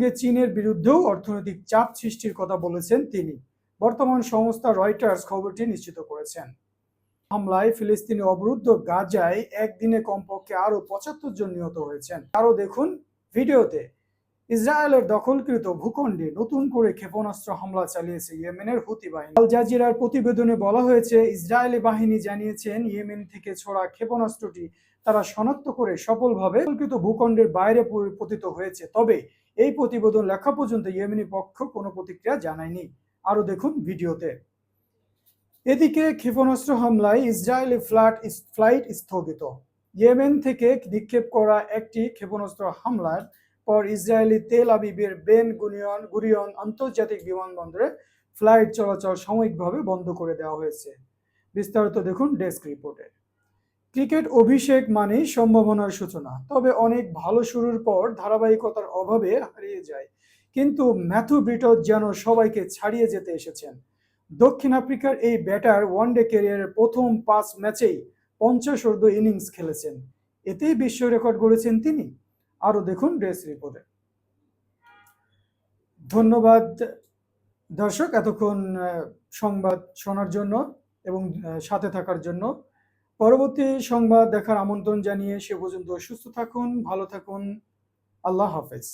সঙ্গে চীনের বিরুদ্ধেও অর্থনৈতিক চাপ সৃষ্টির কথা বলেছেন তিনি। বর্তমান সংস্থা রয়টার্স খবরটি নিশ্চিত করেছেন। হামলায় ফিলিস্তিনি অবরুদ্ধ গাজায় একদিনে কমপক্ষে আরও পঁচাত্তর জন নিহত হয়েছেন। আরও দেখুন ভিডিওতে। ইসরায়েলের দখলকৃত ভূখণ্ডে নতুন করে ক্ষেপণাস্ত্র হামলা চালিয়েছে ইয়েমেনের হুতি বাহিনী। আল জাজিরার প্রতিবেদনে বলা হয়েছে, ইসরায়েলি বাহিনী জানিয়েছেন, ইয়েমেন থেকে ছোড়া ক্ষেপণাস্ত্রটি তারা শনাক্ত করে সফলভাবে দখলকৃত ভূখণ্ডের বাইরে পতিত হয়েছে। তবে এই প্রতিবেদন লেখা পর্যন্ত ইয়েমেনি পক্ষ কোনো প্রতিক্রিয়া জানায়নি। আরও দেখুন ভিডিওতে। এদিকে ক্ষেপণাস্ত্র হামলায় ইসরায়েলি ফ্লাট ফ্লাইট স্থগিত। ইয়েমেন থেকে নিক্ষেপ করা একটি ক্ষেপণাস্ত্র হামলার পর ইসরায়েলি তেল আবিবের বেন গুনিয়ন গুরিয়ন আন্তর্জাতিক বিমানবন্দরে ফ্লাইট চলাচল সাময়িকভাবে বন্ধ করে দেওয়া হয়েছে। বিস্তারিত দেখুন ডেস্ক রিপোর্টে। ক্রিকেট অভিষেক মানেই সম্ভাবনার সূচনা, তবে অনেক ভালো শুরুর পর ধারাবাহিকতার অভাবে হারিয়ে যায়। কিন্তু ম্যাথু ব্রিটজ যেন সবাইকে ছাড়িয়ে যেতে এসেছেন। দক্ষিণ আফ্রিকার এই ব্যাটার ওয়ানডে ক্যারিয়ারের প্রথম পাঁচ ম্যাচেই পঞ্চাশ অর্ধ ইনিংস খেলেছেন। এতেই বিশ্ব রেকর্ড গড়েছেন তিনি। আরও দেখুন ড্রেস রিপোর্টে। ধন্যবাদ দর্শক এতক্ষণ সংবাদ শোনার জন্য এবং সাথে থাকার জন্য। পরবর্তী সংবাদ দেখার আমন্ত্রণ জানিয়ে সে পর্যন্ত সুস্থ থাকুন, ভালো থাকুন। আল্লাহ হাফেজ।